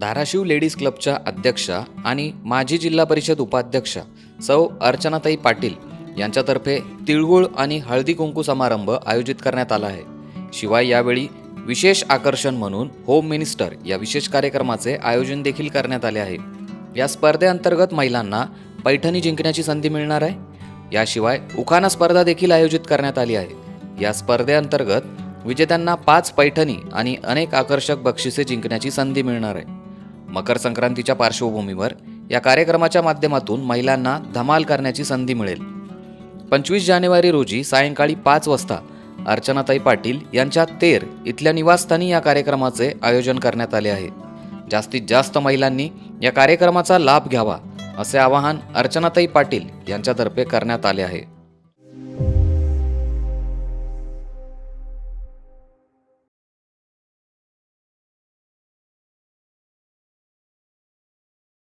Dharashiv ladies क्लबच्या अध्यक्षा आणि माजी जिल्हा परिषद उपाध्यक्षा सौ अर्चनाताई पाटील यांच्यातर्फे तिळगुळ आणि हळदी कुंकू समारंभ आयोजित करण्यात आला आहे. शिवाय यावेळी विशेष आकर्षण म्हणून होम मिनिस्टर या विशेष कार्यक्रमाचे आयोजन देखील करण्यात आले आहे. या स्पर्धेअंतर्गत महिलांना पैठणी जिंकण्याची संधी मिळणार आहे. याशिवाय उखाणा स्पर्धा देखील आयोजित करण्यात आली आहे. या स्पर्धेअंतर्गत विजेत्यांना पाच पैठणी आणि अनेक आकर्षक बक्षिसे जिंकण्याची संधी मिळणार आहे. मकर संक्रांतीच्या पार्श्वभूमीवर या कार्यक्रमाच्या माध्यमातून महिलांना धमाल करण्याची संधी मिळेल. पंचवीस जानेवारी रोजी सायंकाळी पाच वाजता अर्चनाताई पाटील यांच्या तेर इथल्या निवासस्थानी या कार्यक्रमाचे आयोजन करण्यात आले आहे. जास्तीत जास्त महिलांनी या कार्यक्रमाचा लाभ घ्यावा असे आवाहन अर्चनाताई पाटील यांच्यातर्फे करण्यात आले आहे.